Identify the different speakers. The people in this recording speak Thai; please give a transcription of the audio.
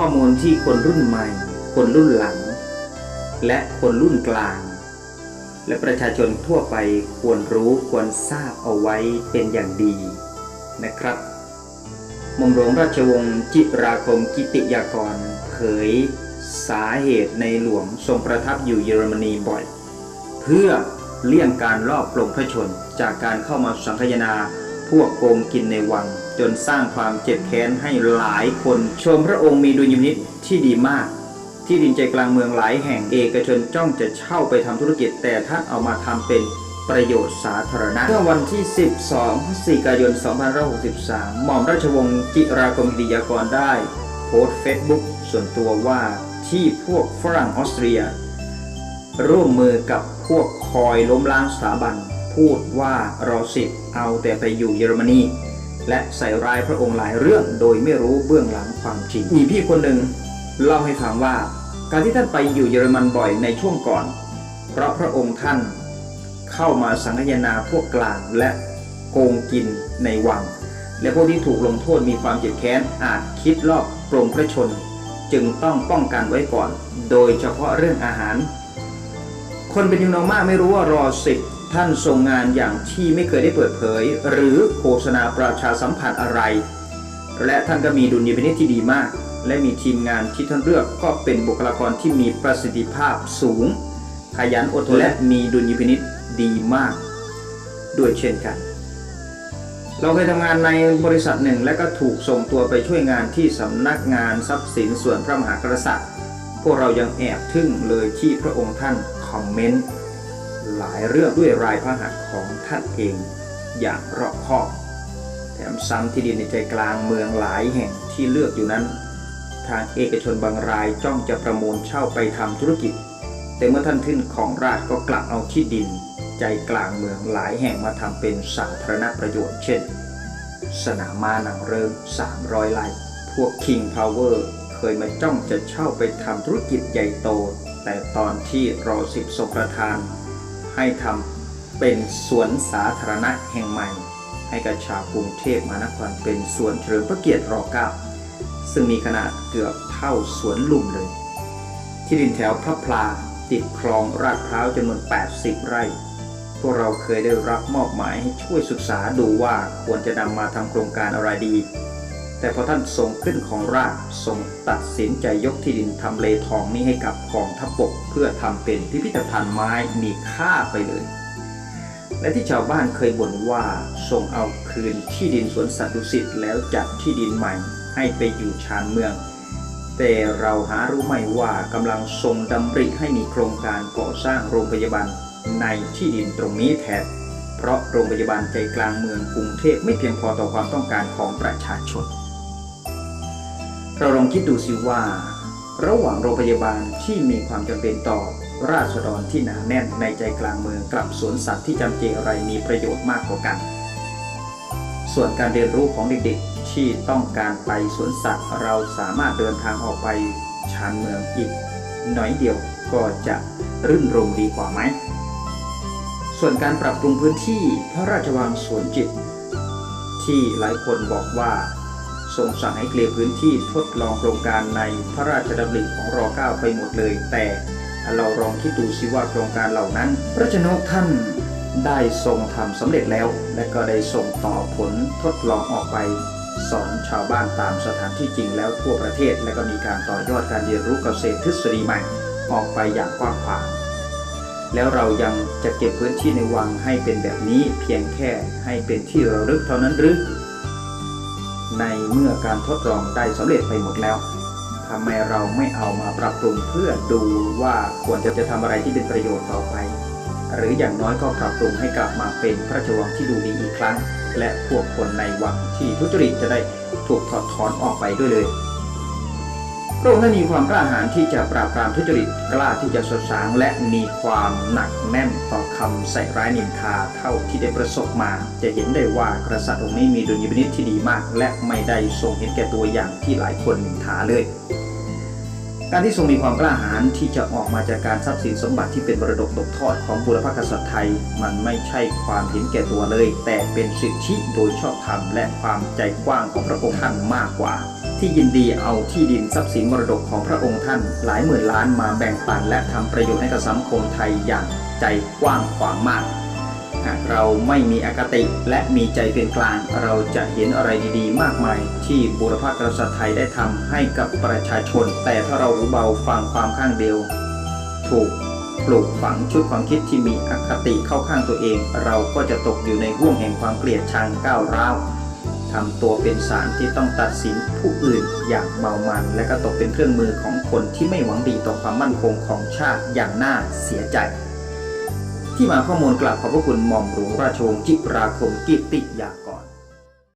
Speaker 1: ข้อมูลที่คนรุ่นใหม่ คนรุ่นหลัง และคนรุ่นกลาง และประชาชนทั่วไปควรรู้ควรทราบเอาไว้เป็นอย่างดีนะครับมอมหลวงราชวงศ์จิราคมกิติยากรเผยสาเหตุในหลวงทรงประทับอยู่เยอรมนีบ่อย เพื่อเลี่ยงการลอบปลงพระชน จากการเข้ามาสังคยนาพวกโกงกินในวัง จนสร้างความเจ็บแค้นให้หลายคน ชมพระองค์มีดุลยพินิษที่ดีมาก ที่ดินใจกลางเมืองหลายแห่งเอกชนจ้องจะเช่าไปทำธุรกิจ แต่ท่านเอามาทำเป็นประโยชน์สาธารณะเมื่อวันที่ 12พฤศจิกายน 2563 หม่อมราชวงศ์จิรากรมกิติยากรได้ โพสต์เฟซบุ๊กส่วนตัวว่าที่พวกฝรั่งออสเตรีย ร่วมมือกับพวกคอยล้มล้างสถาบัน พูดว่ารอสิบเอาแต่ไปอยู่เยอรมนี และใส่ร้ายพระองค์หลายเรื่องโดยไม่รู้เบื้องหลังความจริง มีพี่คนหนึ่งเล่าให้ฟังว่า การที่ท่านไปอยู่เยอรมันบ่อยในช่วงก่อน เพราะพระองค์ท่านเข้ามาสังคยนาพวกกลางและโกงกินในวัง และพวกที่ถูกลงโทษมีความเจ็บแค้นอาจคิดลอบปลงพระชน จึงต้องป้องกันไว้ก่อน โดยเฉพาะเรื่องอาหาร คนเป็นจำนวนมากไม่รู้ว่ารอสิบ ท่านทรงงานอย่างที่ไม่เคยได้เปิดเผย หรือโฆษณาประชาสัมพันธ์อะไร และท่านก็มีดุลยพินิจที่ดีมาก และมีทีมงานที่ท่านเลือกก็เป็นบุคลากรที่มีประสิทธิภาพสูง ขยันอดทนและมีดุลยพินิจดีมาก ด้วยเช่นกัน เราเคยทำงานในบริษัทหนึ่ง และก็ถูกส่งตัวไปช่วยงานที่สำนักงานทรัพย์สินส่วนพระมหากษัตริย์ พวกเรายังแอบทึ่งเลยที่พระองค์ท่านคอมเมนต์ หลายเรื่องด้วยรายพระหัตถ์ของท่านเองอย่างรอบคอบ แถมซ้ำที่ดินในใจกลางเมืองหลายแห่งที่เลือกอยู่นั้น ทางเอกชนบางรายจ้องจะประมูลเช่าไปทำธุรกิจ แต่เมื่อท่านขึ้นของราชก็กลับเอาที่ดิน ใจกลางเมืองหลายแห่งมาทำเป็นสาธารณประโยชน์เช่น สนามม้าหนังเริง 300 ไร่พวก King Power เคยมาจ้องจะเช่าไปทำธุรกิจใหญ่โต แต่ตอนที่รอสิบทรงประทาน ให้ทำเป็นสวนสาธารณะแห่งใหม่ ให้กับชาวกรุงเทพมหานครเป็นสวนเฉลิมพระเกียรติร9ซึ่งมีขนาดเกือบเท่าสวนลุมเลย ที่ดินแถวพระพลาติดคลองราดพร้าวจำนวน 80 ไร่ พวกเราเคยได้รับมอบหมายให้ช่วยศึกษาดูว่าควรจะนำมาทำโครงการอะไรดี แต่พอท่านทรงขึ้นของราชทรงตัดสินใจยกที่ดินทำเลทองนี้ให้กับกองทัพบกเพื่อทำเป็นพิพิธภัณฑ์ไม้มีค่าไปเลย และที่ชาวบ้านเคยบ่นว่าทรงเอาคืนที่ดินสวนสัตว์ดุสิตแล้วจัดที่ดินใหม่ให้ไปอยู่ชานเมือง แต่เราหารู้ไหมว่ากำลังทรงดำริให้มีโครงการก่อสร้างโรงพยาบาลในที่ดินตรงนี้แทนเพราะโรงพยาบาลใจกลางเมืองกรุงเทพไม่เพียงพอต่อความต้องการของประชาชน เราลองคิดดูสิว่า ระหว่างโรงพยาบาลที่มีความจำเป็นต่อราษฎรที่หนาแน่นในใจกลางเมืองกับสวนสัตว์ที่จำเจอะไรมีประโยชน์มากกว่ากัน ส่วนการเรียนรู้ของเด็กๆที่ต้องการไปสวนสัตว์เราสามารถเดินทางออกไปชานเมืองอีกหน่อยเดียวก็จะรื่นรมดีกว่าไหม ส่วนการปรับปรุงพื้นที่พระราชวังสวนจิต ที่หลายคนบอกว่า ทรงสั่งให้เคลียร์พื้นที่ทดลองโครงการในพระราชดำริของร .9 ไปหมดเลย แต่เราลองคิดดูสิว่าโครงการเหล่านั้น พระชนกท่านได้ทรงทำสำเร็จแล้ว และก็ได้ส่งต่อผลทดลองออกไป สอนชาวบ้านตามสถานที่จริงแล้วทั่วประเทศ และก็มีการต่อยอดการเรียนรู้เกษตรทฤษฎีใหม่ออกไปอย่างกว้างขวางแล้วเรายังจะเก็บพื้นที่ในวังให้เป็นแบบนี้เพียงแค่ให้เป็นที่ระลึกเท่านั้นหรือ ในเมื่อการทดลองได้สำเร็จไปหมดแล้วทำไมเราไม่เอามาปรับปรุงเพื่อดูว่าควรจะจะทำอะไรที่เป็นประโยชน์ต่อไป หรืออย่างน้อยก็ปรับปรุงให้กลับมาเป็นพระราชวังที่ดูดีอีกครั้ง และพวกคนในวังที่ทุจริตจะได้ถูกถอดถอนออกไปด้วยเลย พระองค์ท่านมีความกล้าหาญที่จะปราบปรามทุจริตกล้าที่จะสดสางและมีความหนักแน่นต่อคำใส่ร้ายนินทาเท่าที่ได้ประสบมา จะเห็นได้ว่ากษัตริย์องค์นี้มีดุลยพินิจที่ดีมาก และไม่ได้ทรงเห็นแก่ตัวอย่างที่หลายคนนินทาเลย การที่ทรงมีความกล้าหาญที่จะออกมาจากการทรัพย์สินสมบัติที่เป็นมรดกตกทอดของบุรพกษัตริย์ไทย มันไม่ใช่ความเห็นแก่ตัวเลย แต่เป็นสิทธิโดยชอบธรรมและความใจกว้างของพระองค์ท่านมากกว่า ที่ยินดีเอาที่ดินทรัพย์สินมรดกของพระองค์ท่านหลายหมื่นล้านมาแบ่งปันและทำประโยชน์ให้กับสังคมไทยอย่างใจกว้างขวางมากหากเราไม่มีอคติและมีใจเป็นกลาง เราจะเห็นอะไรดีๆ มากมาย ที่บุรพกษัตริย์ไทยได้ทำให้กับประชาชน แต่ถ้าเรารู้เบาฟังความข้างเดียว ถูกปลูกฝังชุดความคิดที่มีอคติเข้าข้างตัวเอง เราก็จะตกอยู่ในห่วงแห่งความเกลียดชังก้าวร้าว ทำตัวเป็นสารที่ต้องตัดสินผู้อื่นอย่างเมามัน และก็ตกเป็นเครื่องมือของคนที่ไม่หวังดีต่อความมั่นคงของชาติอย่างน่าเสียใจ ที่มาข้อมูลกลับขอบพระคุณหม่อมหลวงราชวงศ์จิราคมกิตติยากร